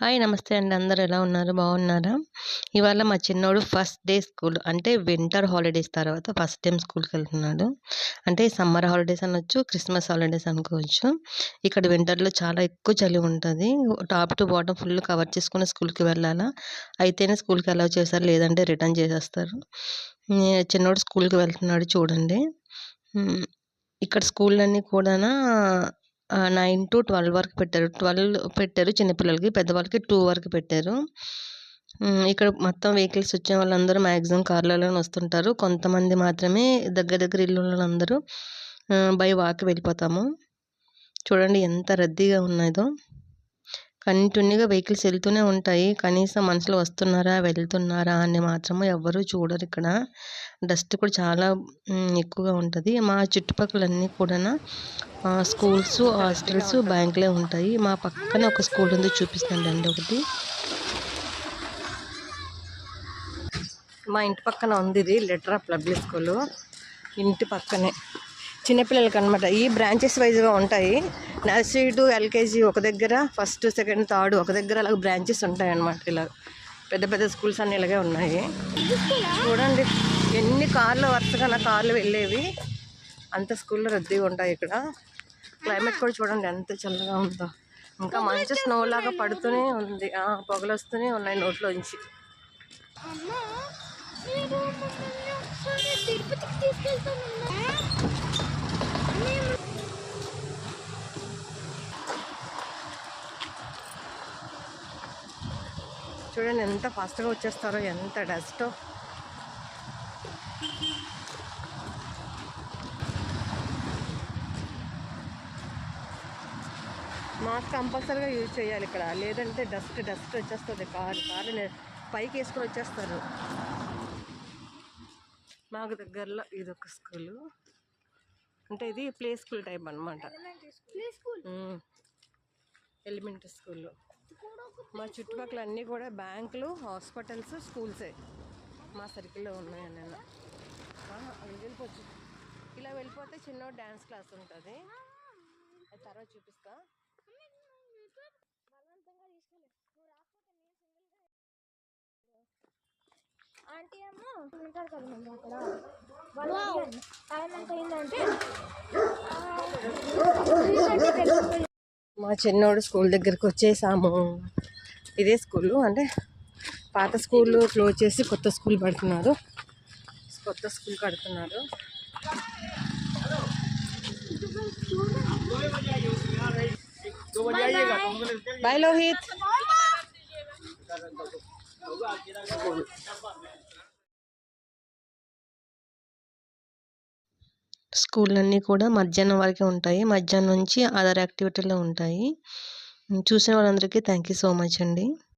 Hi నమస్తే అండి. అందరు ఎలా ఉన్నారు? బాగున్నారా? ఇవాళ మా చిన్నోడు ఫస్ట్ డే స్కూల్ అంటే వింటర్ హాలిడేస్ తర్వాత ఫస్ట్ టైం స్కూల్కి వెళ్తున్నాడు. అంటే సమ్మర్ హాలిడేస్ అనొచ్చు క్రిస్మస్ హాలిడేస్ అనుకోవచ్చు. ఇక్కడ వింటర్లో చాలా ఎక్కువ చలి ఉంటుంది. Top to bottom full cover చేసుకుని స్కూల్కి వెళ్ళాలా? అయితేనే స్కూల్కి అలౌ చేస్తారు లేదంటే రిటర్న్ చేసేస్తారు. చిన్నోడు స్కూల్కి వెళ్తున్నాడు చూడండి. ఇక్కడ స్కూళ్ళన్నీ కూడా నైన్ టు ట్వెల్వ్ వరకు పెట్టారు. ట్వెల్వ్ పెట్టారు చిన్నపిల్లలకి పెద్దవాళ్ళకి టూ వరకు పెట్టారు. ఇక్కడ మొత్తం వెహికల్స్ వచ్చే వాళ్ళందరూ మ్యాక్సిమం కార్లలోనే వస్తుంటారు. కొంతమంది మాత్రమే దగ్గర దగ్గర ఇల్లు అందరూ బై వాక్ వెళ్ళిపోతాము. చూడండి ఎంత రద్దీగా ఉన్నదో. కంటిన్యూగా వెహికల్స్ వెళ్తూనే ఉంటాయి. కనీసం మనుషులు వస్తున్నారా వెళ్తున్నారా అని మాత్రము ఎవ్వరూ చూడరు ఇక్కడ. డస్ట్ కూడా చాలా ఎక్కువగా ఉంటుంది. మా చుట్టుపక్కలన్నీ కూడా స్కూల్స్ హాస్టల్స్ బ్యాంకులే ఉంటాయి. మా పక్కనే ఒక స్కూల్ ఉంది. చూపిస్తానండి ఒకటి. మా ఇంటి పక్కన ఉంది ఇది. Letter of public school. ఇంటి పక్కనే. చిన్నపిల్లలకి అనమాట ఈ బ్రాంచెస్ వైజ్గా ఉంటాయి. నర్సరీ టు ఎల్కేజీ ఒక దగ్గర ఫస్ట్ సెకండ్ థర్డ్ ఒక దగ్గర అలాగ బ్రాంచెస్ ఉంటాయి అన్నమాట ఇలా. పెద్ద పెద్ద స్కూల్స్ అన్నీ ఇలాగే ఉన్నాయి. చూడండి ఎన్ని కార్లు వరుసగా నా కార్లు వెళ్ళేవి. అంత స్కూల్లో రద్దీగా ఉంటాయి ఇక్కడ. క్లైమేట్ కూడా చూడండి ఎంత చల్లగా ఉందో. ఇంకా మంచి స్నో లాగా పడుతూనే ఉంది. పొగలు వస్తూనే ఉన్నాయి నోట్లోంచి. చూడండి ఎంత ఫాస్ట్గా వచ్చేస్తారో ఎంత డస్ట్ మాస్క్ కంపల్సరీగా యూజ్ చేయాలి ఇక్కడ. లేదంటే డస్ట్ డస్ట్ వచ్చేస్తుంది. కారు కారు పైకి వేసుకొని వచ్చేస్తారు. మాకు దగ్గరలో ఇది ఒక స్కూలు అంటే ఇది ప్లే స్కూల్ టైప్ అనమాట ఎలిమెంటరీ స్కూల్లో మా చుట్టుపక్కల అన్నీ కూడా బ్యాంకులు హాస్పిటల్స్ స్కూల్సే. మా సర్కిల్లో ఉన్నాయని వెళ్ళిపోవచ్చు ఇలా వెళ్ళిపోతే చిన్న డ్యాన్స్ క్లాస్ ఉంటుంది. అది తర్వాత చూపిస్తా. ఆంటీ ఏమో ఉంటారు కదా మేము అక్కడ. టైం ఎంత అయిందంటే? మా చిన్నోడు స్కూల్ దగ్గరికి వచ్చేసాము. ఇదే స్కూల్. అంటే పాత స్కూల్ క్లోజ్ చేసి కొత్త స్కూల్ పడుతున్నారు కొత్త స్కూల్ కడుతున్నారు. బాయ్ లోహిత్ స్కూళ్ళన్నీ కూడా మధ్యాహ్నం వరకే ఉంటాయి. మధ్యాహ్నం నుంచి అదర్ యాక్టివిటీలో ఉంటాయి. చూసిన వాళ్ళందరికీ థ్యాంక్ యూ సో మచ్ అండి.